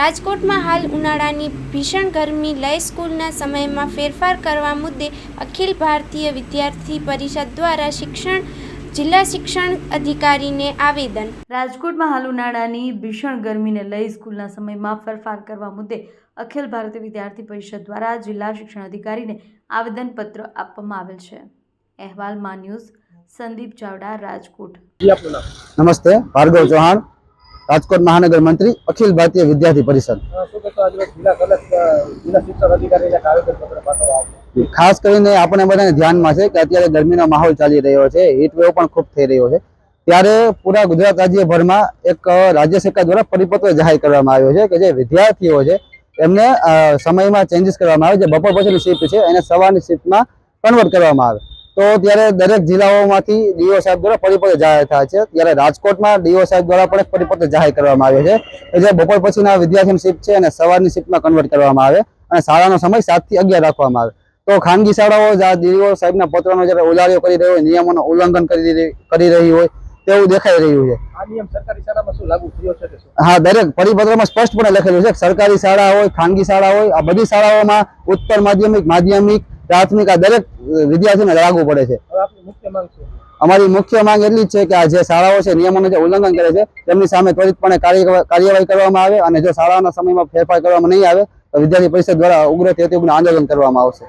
રાજકોટમાં હાલ ઉનાળાની ભીષણ ગરમી લઈ સ્કૂલના સમયમાં ફેરફાર કરવા મુદ્દે અખિલ ભારતીય વિદ્યાર્થી પરિષદ દ્વારા શિક્ષણ જિલ્લા શિક્ષણ અધિકારીને આવેદન. રાજકોટમાં હાલ ઉનાળાની ભીષણ ગરમીને લઈ સ્કૂલના સમયમાં ફેરફાર કરવા મુદ્દે અખિલ ભારતીય વિદ્યાર્થી પરિષદ દ્વારા જિલ્લા શિક્ષણ અધિકારીને આવેદનપત્ર આપવામાં આવેલ છે. અહેવાલમાં ન્યૂઝ સંદીપ ચાવડા રાજકોટ. નમસ્તે ભાર્ગવ ચૌહાણ. રાજકોટ મહાનગર મંત્રી અખિલ ભારતીય વિદ્યાર્થી પરિષદ. ખાસ કરીને આપણે બધાને ધ્યાનમાં છે કે અત્યારે ગરમીનો માહોલ ચાલી રહ્યો છે હીટ વેવ પણ ખૂબ થઈ રહ્યો છે. ત્યારે પૂરા ગુજરાત રાજ્યભરમાં એક રાજ્ય સરકાર દ્વારા પરિપત્ર જાહેર કરવામાં આવ્યો છે કે જે વિદ્યાર્થીઓ છે એમને સમયમાં ચેન્જીસ કરવામાં આવે. જે બપોર પછીની શિફ્ટ છે એને સવારની શિફ્ટમાં કન્વર્ટ કરવામાં આવે. તો ત્યારે દરેક જિલ્લાઓમાંથી ડીઓ સાહેબ દ્વારા પરિપત્ર જાહેર થાય છે. ત્યારે રાજકોટમાં ડીઓ સાહેબ દ્વારા પણ એક પરિપત્ર જાહેર કરવામાં આવ્યો છે. કે જે બપોર પછીના વિદ્યાર્થીની શિફ્ટ છે અને સવારની શિફ્ટમાં કન્વર્ટ કરવામાં આવે અને શાળાનો સમય સાતથી અગિયાર રાખવામાં આવે. તો ખાનગી શાળાઓ ડીઓ સાહેબના પત્રનો જ્યારે ઉલાળ્યો કરી રહ્યો હોય નિયમોનું ઉલ્લંઘન કરી રહી- કરી રહી હોય તેવું દેખાઈ રહ્યું છે. હા દરેક પરિપત્રમાં સ્પષ્ટપણે લખેલું છે સરકારી શાળા હોય ખાનગી શાળા હોય આ બધી શાળાઓમાં ઉત્તર માધ્યમિક માધ્યમિક પ્રાથમિક આ દરેક વિદ્યાર્થીને લાગુ પડે છે? અમારી મુખ્ય માંગ એટલી જ છે કે આ જે શાળાઓ છે નિયમોનું જે ઉલ્લંઘન કરે છે તેમની સામે ત્વરિતપણે કાર્ય- કાર્યવાહી કરવામાં આવે અને જો શાળાના સમયમાં ફેરફાર કરવામાં નહીં આવે તો વિદ્યાર્થી પરિષદ દ્વારા ઉગ્ર હેતુનું આંદોલન કરવામાં આવશે